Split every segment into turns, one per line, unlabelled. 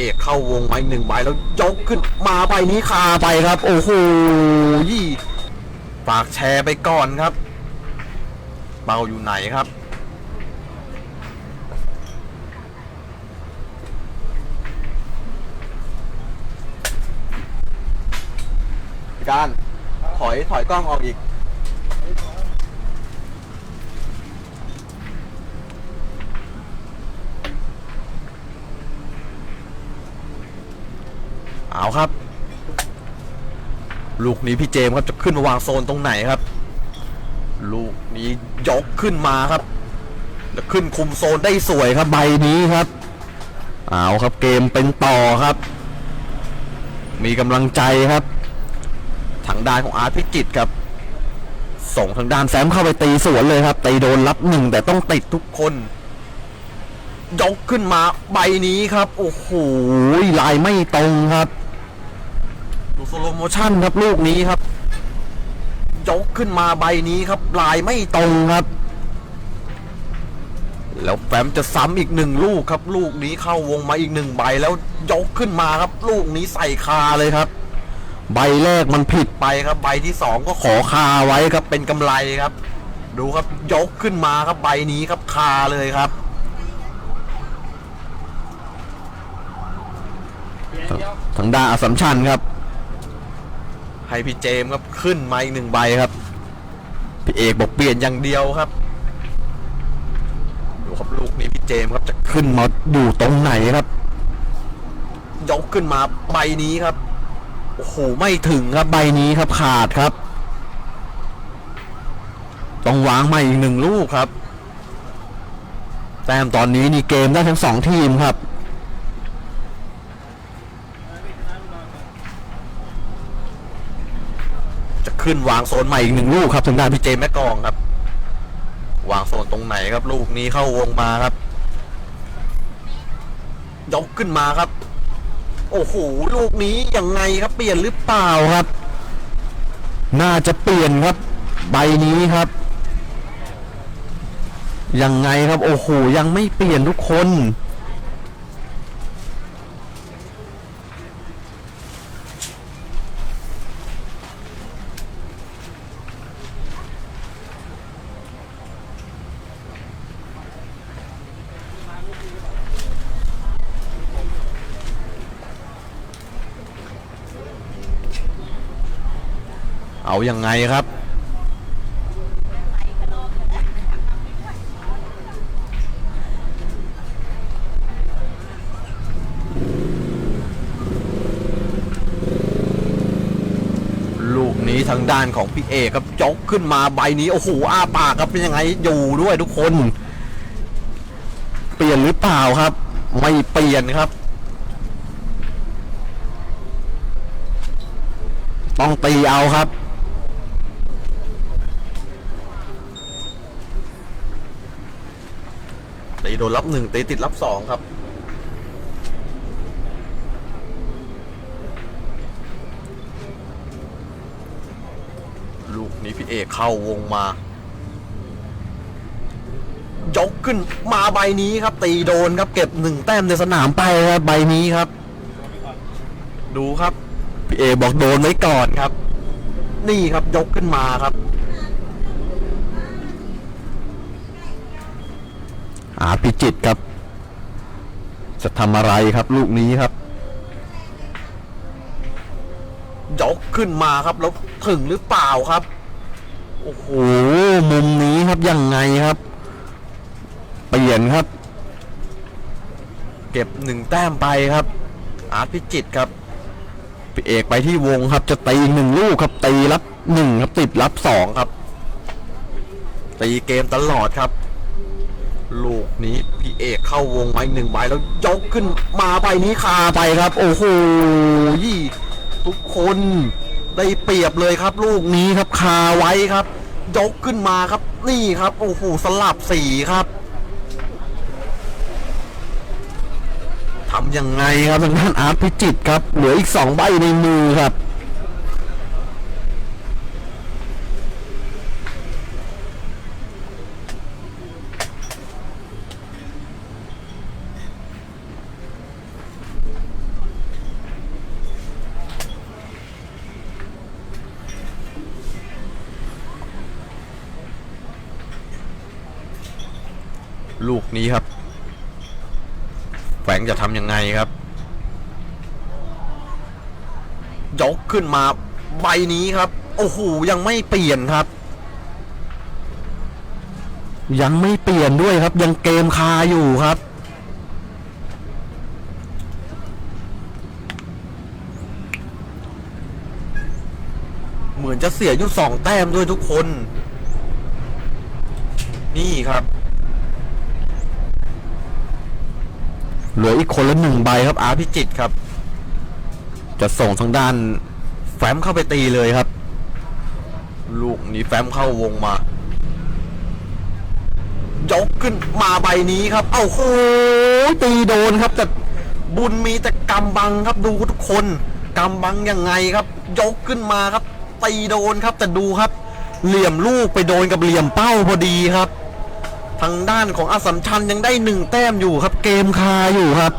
อกเข้าวงไว้หนึ่งใบแล้วยกขึ้นมาใบนี้คาไปครับ โอ้โหยี่ฝากแชร์ไปก่อนครับ เบาอยู่ไหนครับการถอยถอยกล้องออกอีก เอาครับ ลูกนี้พี่เจมส์ครับจะขึ้นมาวางโซนตรงไหนครับ ลูกนี้ยกขึ้นมาครับจะขึ้นคุมโซนได้สวยครับใบนี้ครับ เอาครับเกมเป็นต่อครับ มีกำลังใจครับ ทางด้านของอาร์ตพิจิตครับ ส่งทางด้านแซมเข้าไปตีสวนเลยครับตีโดนรับหนึ่งแต่ต้องติดทุกคนยกขึ้นมาใบนี้ครับ โอ้โหลายไม่ตรงครับ ดูสโลโมชั่นครับลูกนี้ครับยกขึ้นมาใบนี้ครับลายไม่ตรงครับ แล้วแฟมจะซ้ำอีกหนึ่งลูกครับ ลูกนี้เข้าวงมาอีกหนึ่งใบแล้วยกขึ้นมาครับ ลูกนี้ใส่คาเลยครับ ใบแรกมันผิดไปครับ ใบที่สองก็ขอคาไว้ครับเป็นกำไรครับ ดูครับยกขึ้นมาครับใบนี้ครับคาเลยครับทางด้านอสัมชัญครับ ให้พี่เจมครับขึ้นมาอีกหนึ่งใบครับพี่เอกบอกเปลี่ยนอย่างเดียวครับดูครับลูกนี้พี่เจมครับจะขึ้นมาอยู่ตรงไหนครับยกขึ้นมาใบนี้ครับโอ้โหไม่ถึงครับใบนี้ครับขาดครับ ต้องวางใหม่อีกหนึ่งลูกครับแต้มตอนนี้นี่เกมได้ทั้งสองทีมครับ จะขึ้นวางโซนใหม่อีกหนึ่งลูกครับทางด้านพี่เจแม่กองครับ วางโซนตรงไหนครับ ลูกนี้เข้าวงมาครับยกขึ้นมาครับ โอ้โหลูกนี้ยังไงครับ เปลี่ยนหรือเปล่าครับ น่าจะเปลี่ยนครับ ใบนี้ครับยังไงครับ โอ้โหยังไม่เปลี่ยนทุกคน เอายังไงครับ ลูกนี้ทางด้านของพี่เอกครับยกขึ้นมาใบนี้ โอ้โหอ้าปากครับเป็นยังไงอยู่ด้วยทุกคน เปลี่ยนหรือเปล่าครับ ไม่เปลี่ยนครับต้องตีเอาครับ ตีโดนรับหนึ่งตีติดรับสองครับ ลูกนี้พี่เอกเข้าวงมา ยกขึ้นมาใบนี้ครับ ตีโดนครับเก็บหนึ่งแต้มในสนามไปครับใบนี้ครับ ดูครับ พี่เอกบอกโดนไว้ก่อนครับ นี่ครับยกขึ้นมาครับ อาพิจิตรครับ จะทำอะไรครับลูกนี้ครับยกขึ้นมาครับ แล้วถึงหรือเปล่าครับ โอ้โห มุมนี้ครับยังไงครับ เปลี่ยนครับ เก็บหนึ่งแต้มไปครับ อาร์ตพิจิตรครับพี่เอกไปที่วงครับ จะตีหนึ่งลูกครับตีรับหนึ่งครับติดรับสองครับ ตีเกมตลอดครับ ลูกนี้พี่เอกเข้าวงไว้หนึ่งใบแล้วยกขึ้นมาใบนี้คาไปครับ โอ้โหยี่ทุกคนได้เปรียบเลยครับ ลูกนี้ครับคาไว้ครับ ยกขึ้นมาครับ นี่ครับโอ้โหสลับสีครับทำยังไงครับทางด้านอาร์ตพิจิตครับ เหลืออีกสองใบในมือครับ ลูกนี้ครับ แฝงจะทำยังไงครับ ยกขึ้นมาใบนี้ครับ โอ้โห ยังไม่เปลี่ยนครับ ยังไม่เปลี่ยนด้วยครับ ยังเกมคาอยู่ครับเหมือนจะเสียอยู่สองแต้มด้วยทุกคน นี่ครับ เหลืออีกคนละหนึ่งใบครับ อาร์พิจิตครับ จะส่งทางด้านแฟ้มเข้าไปตีเลยครับ ลูกนี้แฟ้มเข้าวงมายกขึ้นมาใบนี้ครับ เอ้าโหตีโดนครับ แต่บุญมีแต่กำบังครับดูทุกคนกำบังยังไงครับ ยกขึ้นมาครับตีโดนครับ แต่ดูครับ เหลี่ยมลูกไปโดนกับเหลี่ยมเป้าพอดีครับ ทางด้านของอสัมชัญยังได้หนึ่งแต้มอยู่ครับ เกมคาอยู่ครับ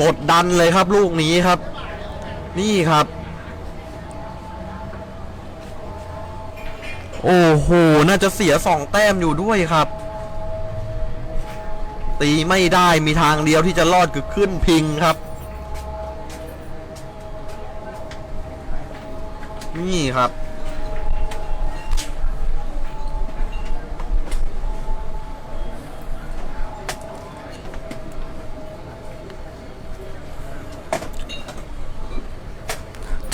กดดันเลยครับลูกนี้ครับ นี่ครับ โอ้โหน่าจะเสียสองแต้มอยู่ด้วยครับ ตีไม่ได้มีทางเดียวที่จะรอดคือขึ้นพิงครับ นี่ครับ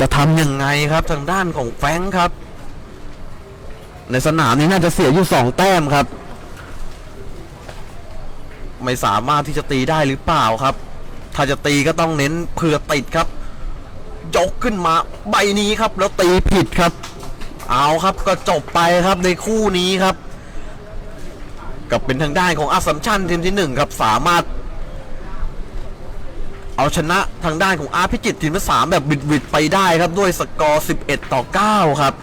จะทำยังไงครับทางด้านของแฟงครับ ในสนามนี้น่าจะเสียอยู่สองแต้มครับ ไม่สามารถที่จะตีได้หรือเปล่าครับ ถ้าจะตีก็ต้องเน้นเผื่อติดครับ ยกขึ้นมาใบนี้ครับ แล้วตีผิดครับ เอาครับก็จบไปครับในคู่นี้ครับ กับเป็นทางด้านของอัสสัมชัญทีมที่หนึ่งครับสามารถ เอาชนะทางด้านของอาร์พิจิตรทีมที่สามแบบบิดๆไปได้ครับด้วยสกอร์ 11 ต่อ 9 ครับ